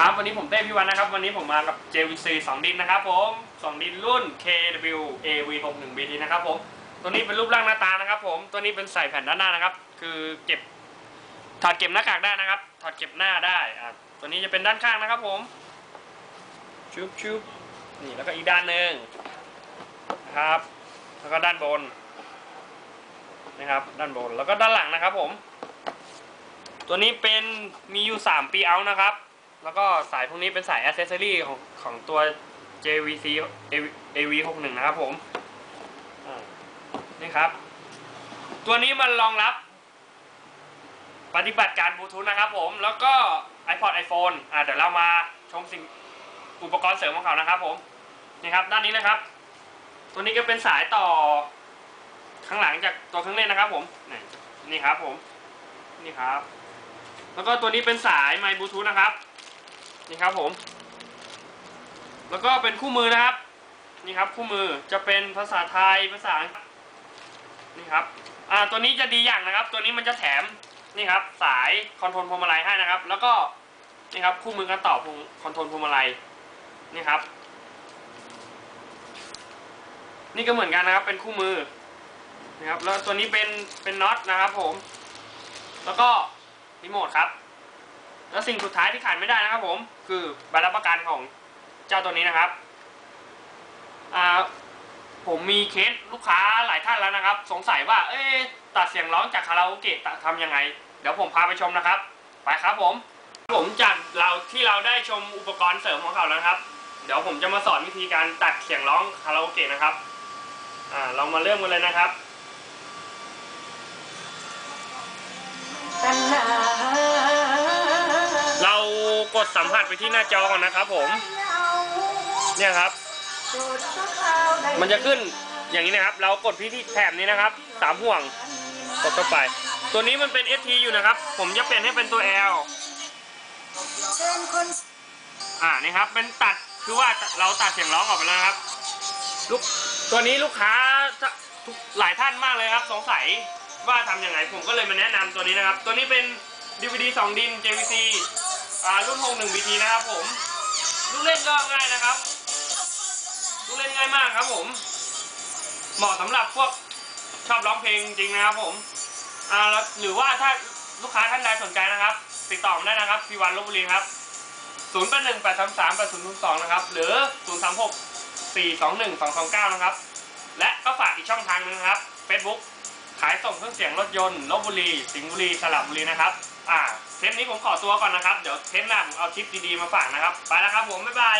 ครับวันนี้ผมเต้พี่วันนะครับ วันนี้ผมมากับ JVC 2 ดินนะครับผม2ดินรุ่น KW AV61 BT นะครับผมตัวนี้เป็นรูปร่างหน้าตานะครับ ผมตัวนี้เป็นใส่แผ่นด้านหน้านะครับ คือเก็บถอดเก็บหน้ากากได้นะครับถอดเก็บหน้าได้อะตัวนี้จะเป็นด้านข้างนะครับ ผมชุบชุบนี่แล้วก็อีกด้านหนึ่งนะครับ แล้วก็ด้านบนนะครับ ด้านบนแล้วก็ด้านหลังนะครับ ผม ตัวนี้เป็นมีอยู่ 3 ปีเอานะครับ แล้วก็สายพวกนี้เป็นสายอ c เซสซอรี่ของของตัว JVC AV61 นะครับผมอ่านี่ครับ ตัวนี้มันรองรับ ปฏิบัติการบลูทูธนะครับผม แล้วก็ iPod iPhone อ่าเดี๋ยวเรามาชมสิ่งอุปกรณ์เสริมของเขานะครับผม นี่ครับ ด้านนี้นะครับ ตัวนี้ก็เป็นสายต่อ ข้างหลังจากตัวเครื่องเล่นนะครับผม นี่นี่ครับผม นี่ครับ แล้วก็ตัวนี้เป็นสายไมค์บลูทูธนะครับ นี่ครับผม แล้วก็เป็นคู่มือนะครับ นี่ครับคู่มือจะเป็นภาษาไทยภาษาอังกฤษนี่ครับอ่าตัวนี้จะดีอย่างนะครับ ตัวนี้มันจะแถมนี่ครับ สายคอนโทรลพวงมาลัยให้นะครับ แล้วก็นี่ครับคู่มือการต่อพวงคอนโทรลพวงมาลัยนี่ครับ นี่ก็เหมือนกันนะครับ เป็นคู่มือนะครับแล้วตัวนี้เป็นเป็นน็อตนะครับ ผม แล้วก็รีโมทครับ แล้วสิ่งสุดท้ายที่ขาดไม่ได้นะครับผม คือใบรับประกันของเจ้าตัวนี้นะครับอ่าผมมีเคสลูกค้าหลายท่านแล้วนะครับ สงสัยว่า เอ๊ตัดเสียงร้องจากคาราโอเกะทำยังไง เดี๋ยวผมพาไปชมนะครับ ไปครับผม ผมจัดเราที่เราได้ชมอุปกรณ์เสริมของเขาแล้วครับ เดี๋ยวผมจะมาสอนวิธีการตัดเสียงร้องคาราโอเกะนะครับ อ่า เรามาเริ่มกันเลยนะครับ สัมผัสไปที่หน้าจอก่อนนะครับผม เนี่ยครับ มันจะขึ้นอย่างนี้นะครับ เรากดที่ที่แถบนี้นะครับสามห่วงกดเข้าไป ตัวนี้มันเป็น ST อยู่นะครับ ผมจะเปลี่ยนให้เป็นตัว L อ่านี่ครับเป็นตัดคือว่าเราตัดเสียงร้องออกไปแล้วครับลูกตัวนี้ลูกค้าทุกหลายท่านมากเลยครับ สงสัยว่าทำยังไงผมก็เลยมาแนะนำตัวนี้นะครับ ตัวนี้เป็น DVD 2 ดิน JVC อ่ารุ่น61 BT นะครับผม ลูกเล่นก็ง่ายนะครับ ลูกเล่นง่ายมากครับผม เหมาะสำหรับพวกชอบร้องเพลงจริงนะครับผม อ่าหรือว่าถ้าลูกค้าท่านใดสนใจนะครับ ติดต่อมาได้นะครับพีวันลบบุรีครับ0 8 1 8 3 3 8 0 0 2นะครับ หรือ 0 3 6 4 2 1 2 2 9 นะครับ และก็ฝากอีกช่องทางหนึงนะครับ Facebook ขายส่งเครื่องเสียงรถยนต์ลบบุรี สิงห์บุรี สระบุรีนะครับ อ่า เทปนี้ผมขอตัวก่อนนะครับ เดี๋ยวเทปหน้าผมเอาคลิปดีๆมาฝากนะครับ ไปแล้วครับผม บ๊ายบาย